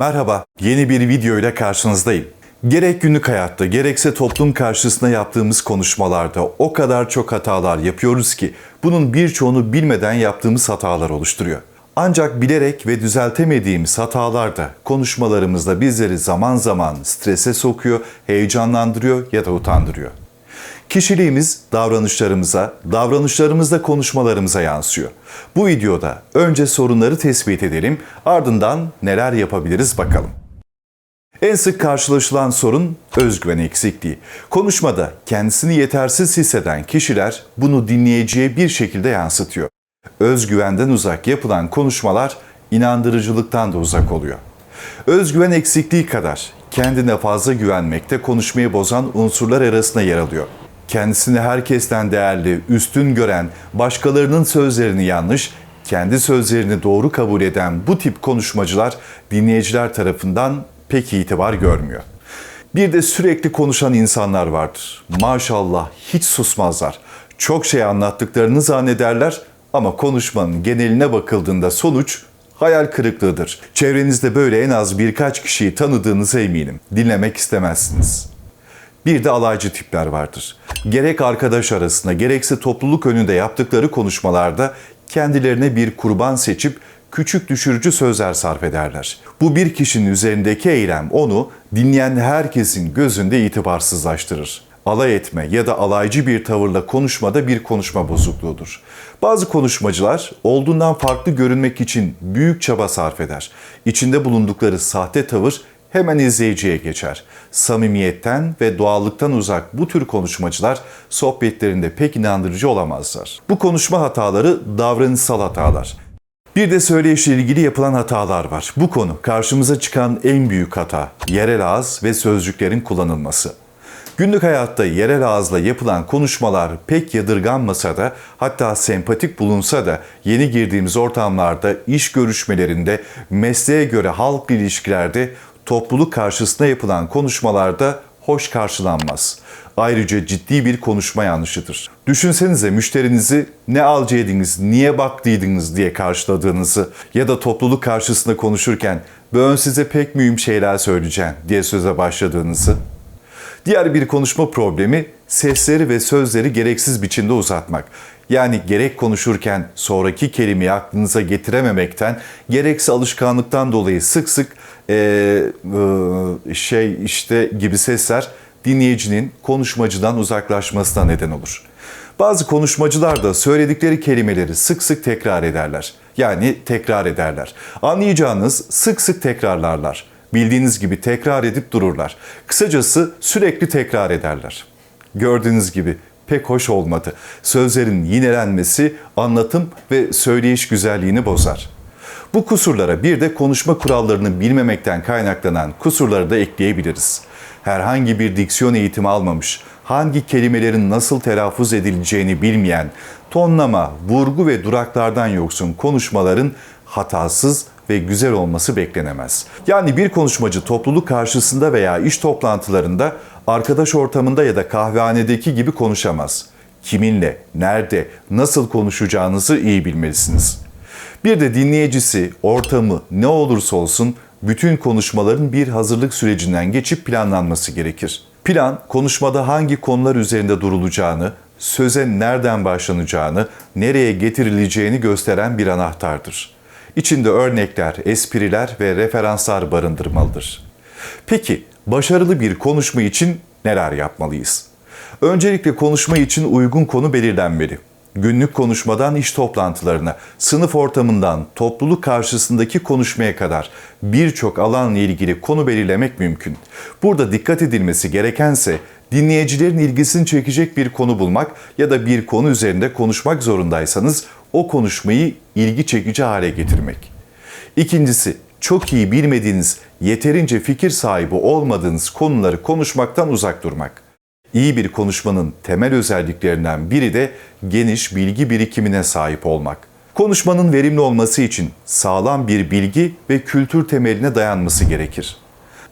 Merhaba, yeni bir video ile karşınızdayım. Gerek günlük hayatta gerekse toplum karşısında yaptığımız konuşmalarda o kadar çok hatalar yapıyoruz ki bunun birçoğunu bilmeden yaptığımız hatalar oluşturuyor. Ancak bilerek ve düzeltemediğimiz hatalar da konuşmalarımızda bizleri zaman zaman strese sokuyor, heyecanlandırıyor ya da utandırıyor. Kişiliğimiz davranışlarımıza, davranışlarımız da konuşmalarımıza yansıyor. Bu videoda önce sorunları tespit edelim, ardından neler yapabiliriz bakalım. En sık karşılaşılan sorun özgüven eksikliği. Konuşmada kendisini yetersiz hisseden kişiler bunu dinleyiciye bir şekilde yansıtıyor. Özgüvenden uzak yapılan konuşmalar inandırıcılıktan da uzak oluyor. Özgüven eksikliği kadar kendine fazla güvenmekte konuşmayı bozan unsurlar arasında yer alıyor. Kendisini herkesten değerli, üstün gören, başkalarının sözlerini yanlış, kendi sözlerini doğru kabul eden bu tip konuşmacılar dinleyiciler tarafından pek itibar görmüyor. Bir de sürekli konuşan insanlar vardır. Maşallah hiç susmazlar. Çok şey anlattıklarını zannederler ama konuşmanın geneline bakıldığında sonuç hayal kırıklığıdır. Çevrenizde böyle en az birkaç kişiyi tanıdığınıza eminim. Dinlemek istemezsiniz. Bir de alaycı tipler vardır. Gerek arkadaş arasında gerekse topluluk önünde yaptıkları konuşmalarda kendilerine bir kurban seçip küçük düşürücü sözler sarf ederler. Bu bir kişinin üzerindeki eylem onu dinleyen herkesin gözünde itibarsızlaştırır. Alay etme ya da alaycı bir tavırla konuşmada bir konuşma bozukluğudur. Bazı konuşmacılar olduğundan farklı görünmek için büyük çaba sarf eder. İçinde bulundukları sahte tavır hemen izleyiciye geçer. Samimiyetten ve doğallıktan uzak bu tür konuşmacılar sohbetlerinde pek inandırıcı olamazlar. Bu konuşma hataları davranışsal hatalar. Bir de söyleyişle ilgili yapılan hatalar var. Bu konu karşımıza çıkan en büyük hata yerel ağız ve sözcüklerin kullanılması. Günlük hayatta yerel ağızla yapılan konuşmalar pek yadırganmasa da hatta sempatik bulunsa da yeni girdiğimiz ortamlarda, iş görüşmelerinde, mesleğe göre halk ilişkilerde, topluluk karşısında yapılan konuşmalarda hoş karşılanmaz. Ayrıca ciddi bir konuşma yanlışıdır. Düşünsenize müşterinizi ne alcaydınız, niye baktıydınız diye karşıladığınızı ya da topluluk karşısında konuşurken ben size pek mühim şeyler söyleyeceğim diye söze başladığınızı. Diğer bir konuşma problemi sesleri ve sözleri gereksiz biçimde uzatmak. Yani gerek konuşurken sonraki kelimeyi aklınıza getirememekten, gerekse alışkanlıktan dolayı sık sık e, şey işte gibi sesler dinleyicinin konuşmacıdan uzaklaşmasına neden olur. Bazı konuşmacılar da söyledikleri kelimeleri sık sık tekrar ederler. Yani tekrar ederler. Anlayacağınız sık sık tekrarlarlar. Bildiğiniz gibi tekrar edip dururlar. Kısacası sürekli tekrar ederler. Gördüğünüz gibi pek hoş olmadı. Sözlerin yinelenmesi anlatım ve söyleyiş güzelliğini bozar. Bu kusurlara bir de konuşma kurallarını bilmemekten kaynaklanan kusurları da ekleyebiliriz. Herhangi bir diksiyon eğitimi almamış, hangi kelimelerin nasıl telaffuz edileceğini bilmeyen, tonlama, vurgu ve duraklardan yoksun konuşmaların hatasız ve güzel olması beklenemez. Yani bir konuşmacı topluluk karşısında veya iş toplantılarında arkadaş ortamında ya da kahvehanedeki gibi konuşamaz. Kiminle, nerede, nasıl konuşacağınızı iyi bilmelisiniz. Bir de dinleyicisi, ortamı ne olursa olsun bütün konuşmaların bir hazırlık sürecinden geçip planlanması gerekir. Plan, konuşmada hangi konular üzerinde durulacağını, söze nereden başlanacağını, nereye getirileceğini gösteren bir anahtardır. İçinde örnekler, espriler ve referanslar barındırmalıdır. Peki, başarılı bir konuşma için neler yapmalıyız? Öncelikle konuşma için uygun konu belirlenmeli. Günlük konuşmadan iş toplantılarına, sınıf ortamından topluluk karşısındaki konuşmaya kadar birçok alanla ilgili konu belirlemek mümkün. Burada dikkat edilmesi gerekense dinleyicilerin ilgisini çekecek bir konu bulmak ya da bir konu üzerinde konuşmak zorundaysanız o konuşmayı ilgi çekici hale getirmek. İkincisi, çok iyi bilmediğiniz, yeterince fikir sahibi olmadığınız konuları konuşmaktan uzak durmak. İyi bir konuşmanın temel özelliklerinden biri de geniş bilgi birikimine sahip olmak. Konuşmanın verimli olması için sağlam bir bilgi ve kültür temeline dayanması gerekir.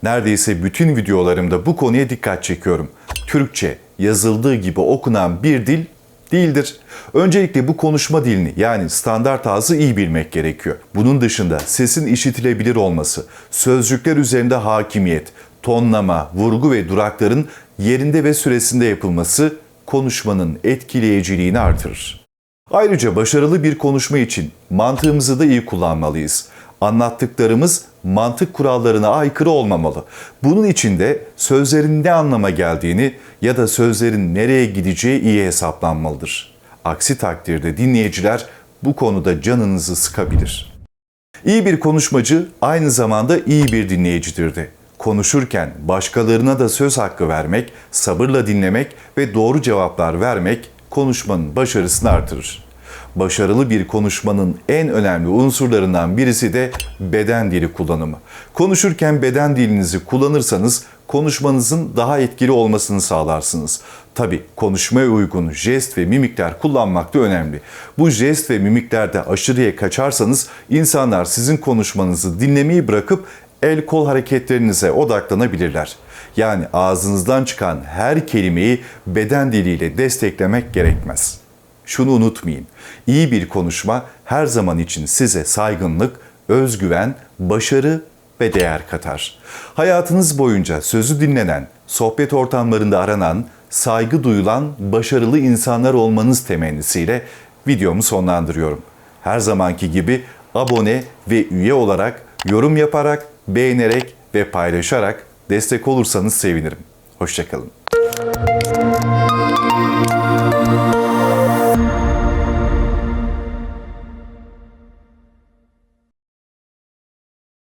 Neredeyse bütün videolarımda bu konuya dikkat çekiyorum. Türkçe yazıldığı gibi okunan bir dil Değildir. Öncelikle bu konuşma dilini yani standart ağzı iyi bilmek gerekiyor. Bunun dışında sesin işitilebilir olması, sözcükler üzerinde hakimiyet, tonlama, vurgu ve durakların yerinde ve süresinde yapılması konuşmanın etkileyiciliğini artırır. Ayrıca başarılı bir konuşma için mantığımızı da iyi kullanmalıyız. Anlattıklarımız mantık kurallarına aykırı olmamalı. Bunun için de sözlerin ne anlama geldiğini ya da sözlerin nereye gideceği iyi hesaplanmalıdır. Aksi takdirde dinleyiciler bu konuda canınızı sıkabilir. İyi bir konuşmacı aynı zamanda iyi bir dinleyicidir de. Konuşurken başkalarına da söz hakkı vermek, sabırla dinlemek ve doğru cevaplar vermek konuşmanın başarısını artırır. Başarılı bir konuşmanın en önemli unsurlarından birisi de beden dili kullanımı. Konuşurken beden dilinizi kullanırsanız konuşmanızın daha etkili olmasını sağlarsınız. Tabi konuşmaya uygun jest ve mimikler kullanmak da önemli. Bu jest ve mimiklerde aşırıya kaçarsanız insanlar sizin konuşmanızı dinlemeyi bırakıp el kol hareketlerinize odaklanabilirler. Yani ağzınızdan çıkan her kelimeyi beden diliyle desteklemek gerekmez. Şunu unutmayın. İyi bir konuşma her zaman için size saygınlık, özgüven, başarı ve değer katar. Hayatınız boyunca sözü dinlenen, sohbet ortamlarında aranan, saygı duyulan, başarılı insanlar olmanız temennisiyle videomu sonlandırıyorum. Her zamanki gibi abone ve üye olarak, yorum yaparak, beğenerek ve paylaşarak destek olursanız sevinirim. Hoşçakalın.